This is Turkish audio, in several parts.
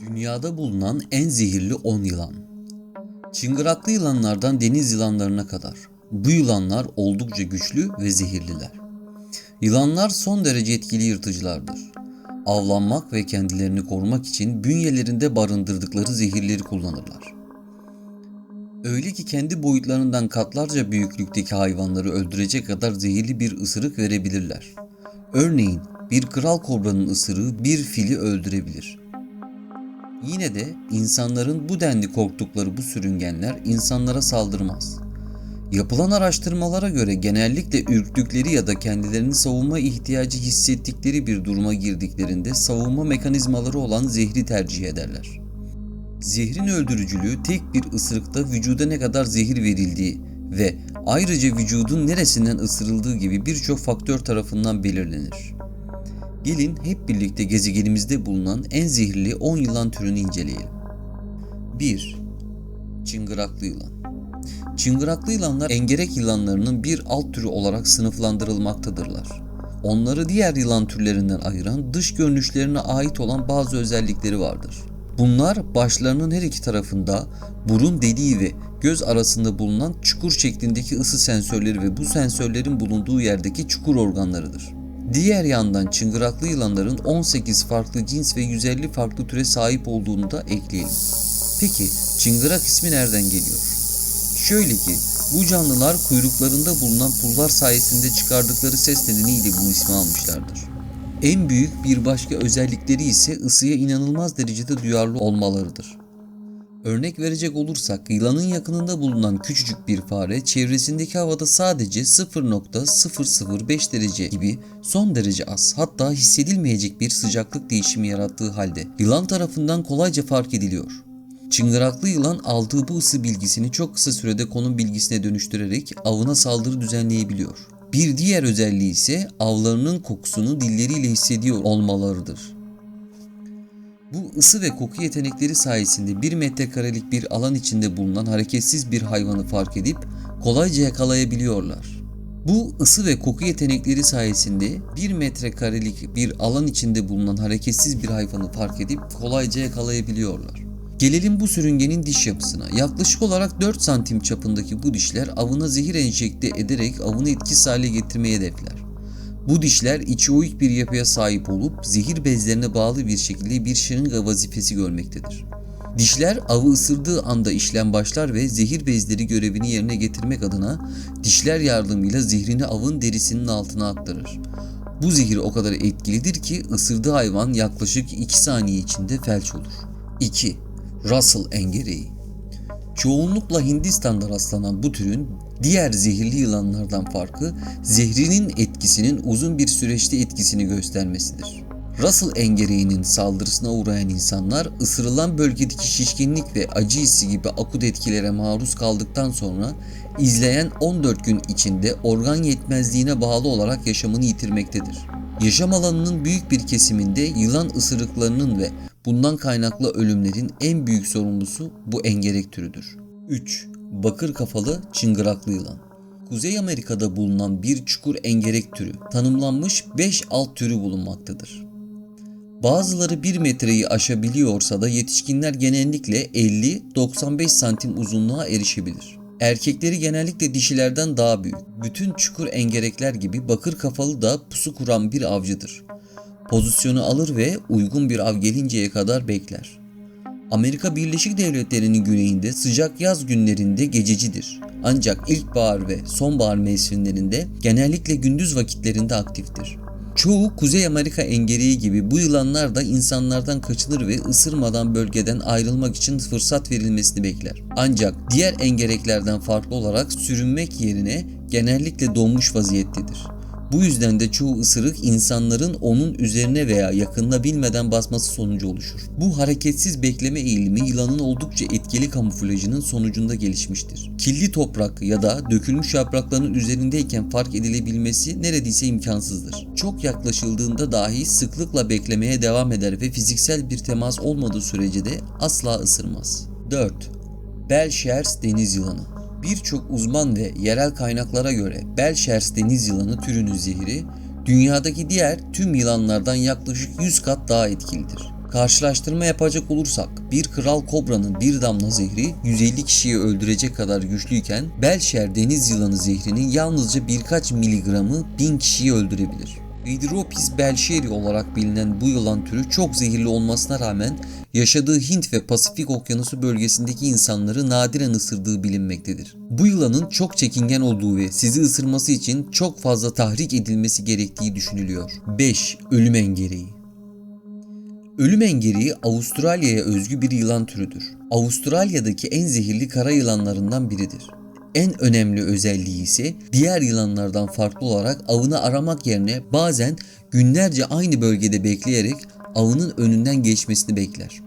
Dünyada bulunan en zehirli 10 yılan. Çıngıraklı yılanlardan deniz yılanlarına kadar. Bu yılanlar oldukça güçlü ve zehirliler. Yılanlar son derece etkili yırtıcılardır. Avlanmak ve kendilerini korumak için bünyelerinde barındırdıkları zehirleri kullanırlar. Öyle ki kendi boyutlarından katlarca büyüklükteki hayvanları öldürecek kadar zehirli bir ısırık verebilirler. Örneğin bir kral kobranın ısırığı bir fili öldürebilir. Yine de insanların bu denli korktukları bu sürüngenler insanlara saldırmaz. Yapılan araştırmalara göre genellikle ürktükleri ya da kendilerini savunma ihtiyacı hissettikleri bir duruma girdiklerinde savunma mekanizmaları olan zehri tercih ederler. Zehrin öldürücülüğü tek bir ısırıkta vücuda ne kadar zehir verildiği ve ayrıca vücudun neresinden ısırıldığı gibi birçok faktör tarafından belirlenir. Gelin hep birlikte gezegenimizde bulunan en zehirli 10 yılan türünü inceleyelim. 1. Çıngıraklı yılan Çıngıraklı yılanlar engerek yılanlarının bir alt türü olarak sınıflandırılmaktadırlar. Onları diğer yılan türlerinden ayıran dış görünüşlerine ait olan bazı özellikleri vardır. Bunlar başlarının her iki tarafında burun deliği ve göz arasında bulunan çukur şeklindeki ısı sensörleri ve bu sensörlerin bulunduğu yerdeki çukur organlarıdır. Diğer yandan çıngıraklı yılanların 18 farklı cins ve 150 farklı türe sahip olduğunu da ekleyelim. Peki çıngırak ismi nereden geliyor? Şöyle ki bu canlılar kuyruklarında bulunan pullar sayesinde çıkardıkları ses nedeniyle bu ismi almışlardır. En büyük bir başka özellikleri ise ısıya inanılmaz derecede duyarlı olmalarıdır. Örnek verecek olursak yılanın yakınında bulunan küçücük bir fare çevresindeki havada sadece 0.005 derece gibi son derece az hatta hissedilmeyecek bir sıcaklık değişimi yarattığı halde yılan tarafından kolayca fark ediliyor. Çıngıraklı yılan aldığı bu ısı bilgisini çok kısa sürede konum bilgisine dönüştürerek avına saldırı düzenleyebiliyor. Bir diğer özelliği ise avlarının kokusunu dilleriyle hissediyor olmalarıdır. Bu ısı ve koku yetenekleri sayesinde 1 metrekarelik bir alan içinde bulunan hareketsiz bir hayvanı fark edip kolayca yakalayabiliyorlar. Bu ısı ve koku yetenekleri sayesinde 1 metrekarelik bir alan içinde bulunan hareketsiz bir hayvanı fark edip kolayca yakalayabiliyorlar. Gelelim bu sürüngenin diş yapısına. Yaklaşık olarak 4 santim çapındaki bu dişler avına zehir enjekte ederek avını etkisiz hale getirmeyi hedefler. Bu dişler içi oyuk bir yapıya sahip olup zehir bezlerine bağlı bir şekilde bir şırınga vazifesi görmektedir. Dişler avı ısırdığı anda işlem başlar ve zehir bezleri görevini yerine getirmek adına dişler yardımıyla zehrini avın derisinin altına aktarır. Bu zehir o kadar etkilidir ki ısırdığı hayvan yaklaşık 2 saniye içinde felç olur. 2. Russell engereği Çoğunlukla Hindistan'da rastlanan bu türün diğer zehirli yılanlardan farkı zehrinin etkisinin uzun bir süreçte etkisini göstermesidir. Russell engereğinin saldırısına uğrayan insanlar ısırılan bölgedeki şişkinlik ve acı hissi gibi akut etkilere maruz kaldıktan sonra izleyen 14 gün içinde organ yetmezliğine bağlı olarak yaşamını yitirmektedir. Yaşam alanının büyük bir kesiminde yılan ısırıklarının ve bundan kaynaklı ölümlerin en büyük sorumlusu bu engerek türüdür. 3. Bakır kafalı çıngıraklı yılan Kuzey Amerika'da bulunan bir çukur engerek türü tanımlanmış 5 alt türü bulunmaktadır. Bazıları 1 metreyi aşabiliyorsa da yetişkinler genellikle 50-95 santim uzunluğa erişebilir. Erkekleri genellikle dişilerden daha büyük. Bütün çukur engerekler gibi bakır kafalı da pusu kuran bir avcıdır. Pozisyonu alır ve uygun bir av gelinceye kadar bekler. Amerika Birleşik Devletleri'nin güneyinde sıcak yaz günlerinde gececidir. Ancak ilkbahar ve sonbahar mevsimlerinde genellikle gündüz vakitlerinde aktiftir. Çoğu Kuzey Amerika engereği gibi bu yılanlar da insanlardan kaçılır ve ısırmadan bölgeden ayrılmak için fırsat verilmesini bekler. Ancak diğer engereklerden farklı olarak sürünmek yerine genellikle donmuş vaziyettedir. Bu yüzden de çoğu ısırık insanların onun üzerine veya yakınına bilmeden basması sonucu oluşur. Bu hareketsiz bekleme eğilimi yılanın oldukça etkili kamuflajının sonucunda gelişmiştir. Killi toprak ya da dökülmüş yaprakların üzerindeyken fark edilebilmesi neredeyse imkansızdır. Çok yaklaşıldığında dahi sıklıkla beklemeye devam eder ve fiziksel bir temas olmadığı sürece de asla ısırmaz. 4. Belshers deniz yılanı Birçok uzman ve yerel kaynaklara göre Belshers deniz yılanı türünün zehri dünyadaki diğer tüm yılanlardan yaklaşık 100 kat daha etkilidir. Karşılaştırma yapacak olursak bir kral kobranın bir damla zehri 150 kişiyi öldürecek kadar güçlüyken Belşer deniz yılanı zehrinin yalnızca birkaç miligramı 1000 kişiyi öldürebilir. Hydropis belcheri olarak bilinen bu yılan türü çok zehirli olmasına rağmen yaşadığı Hint ve Pasifik okyanusu bölgesindeki insanları nadiren ısırdığı bilinmektedir. Bu yılanın çok çekingen olduğu ve sizi ısırması için çok fazla tahrik edilmesi gerektiği düşünülüyor. 5. Ölüm engereği Ölüm engereği Avustralya'ya özgü bir yılan türüdür. Avustralya'daki en zehirli kara yılanlarından biridir. En önemli özelliği ise diğer yılanlardan farklı olarak avını aramak yerine bazen günlerce aynı bölgede bekleyerek avının önünden geçmesini bekler.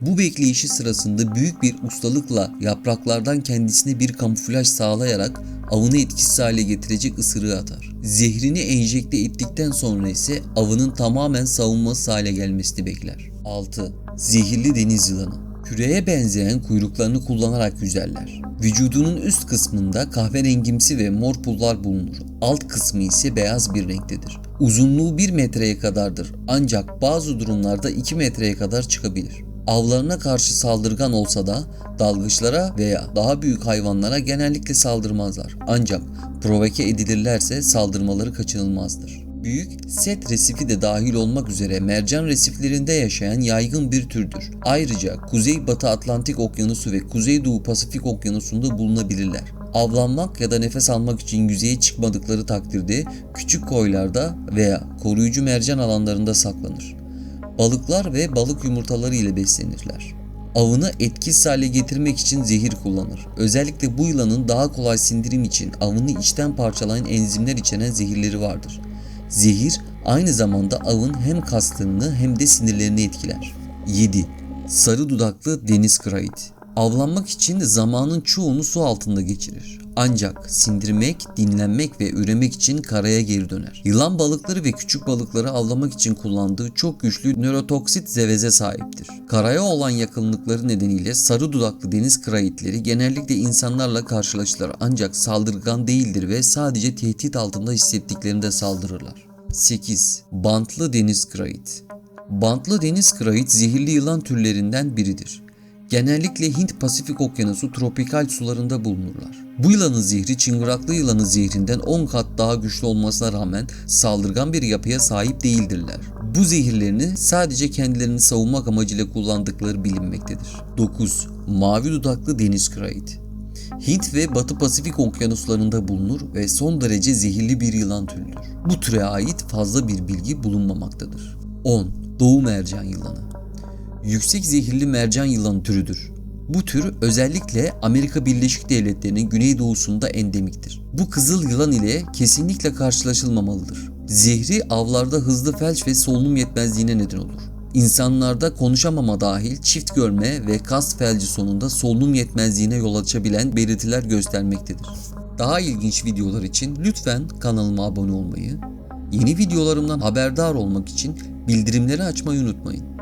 Bu bekleyişi sırasında büyük bir ustalıkla yapraklardan kendisine bir kamuflaj sağlayarak avını etkisiz hale getirecek ısırığı atar. Zehrini enjekte ettikten sonra ise avının tamamen savunması hale gelmesini bekler. 6. Zehirli deniz yılanı Küreye benzeyen kuyruklarını kullanarak yüzerler. Vücudunun üst kısmında kahverengimsi ve mor pullar bulunur. Alt kısmı ise beyaz bir renktedir. Uzunluğu 1 metreye kadardır ancak bazı durumlarda 2 metreye kadar çıkabilir. Avlarına karşı saldırgan olsa da dalgıçlara veya daha büyük hayvanlara genellikle saldırmazlar. Ancak provoke edilirlerse saldırmaları kaçınılmazdır. Büyük set resifi de dahil olmak üzere mercan resiflerinde yaşayan yaygın bir türdür. Ayrıca Kuzey-Batı Atlantik Okyanusu ve Kuzeydoğu Pasifik Okyanusu'nda bulunabilirler. Avlanmak ya da nefes almak için yüzeye çıkmadıkları takdirde küçük koylarda veya koruyucu mercan alanlarında saklanır. Balıklar ve balık yumurtaları ile beslenirler. Avını etkisiz hale getirmek için zehir kullanır. Özellikle bu yılanın daha kolay sindirim için avını içten parçalayan enzimler içeren zehirleri vardır. Zehir aynı zamanda avın hem kaslarını hem de sinirlerini etkiler. 7. Sarı dudaklı deniz krait. Avlanmak için zamanın çoğunu su altında geçirir. Ancak sindirmek, dinlenmek ve üremek için karaya geri döner. Yılan balıkları ve küçük balıkları avlamak için kullandığı çok güçlü nörotoksit zeveze sahiptir. Karaya olan yakınlıkları nedeniyle sarı dudaklı deniz kraitleri genellikle insanlarla karşılaşırlar ancak saldırgan değildir ve sadece tehdit altında hissettiklerinde saldırırlar. 8. Bantlı deniz krait Bantlı deniz krait zehirli yılan türlerinden biridir. Genellikle Hint-Pasifik Okyanusu tropikal sularında bulunurlar. Bu yılanın zehri çıngıraklı yılanın zehrinden 10 kat daha güçlü olmasına rağmen saldırgan bir yapıya sahip değildirler. Bu zehirlerini sadece kendilerini savunmak amacıyla kullandıkları bilinmektedir. 9. Mavi dudaklı deniz krait Hint ve Batı Pasifik okyanuslarında bulunur ve son derece zehirli bir yılan türüdür. Bu türe ait fazla bir bilgi bulunmamaktadır. 10. Doğu mercan yılanı yüksek zehirli mercan yılanı türüdür. Bu tür özellikle Amerika Birleşik Devletleri'nin güneydoğusunda endemiktir. Bu kızıl yılan ile kesinlikle karşılaşılmamalıdır. Zehri avlarda hızlı felç ve solunum yetmezliğine neden olur. İnsanlarda konuşamama dahil çift görme ve kas felci sonunda solunum yetmezliğine yol açabilen belirtiler göstermektedir. Daha ilginç videolar için lütfen kanalıma abone olmayı, yeni videolarımdan haberdar olmak için bildirimleri açmayı unutmayın.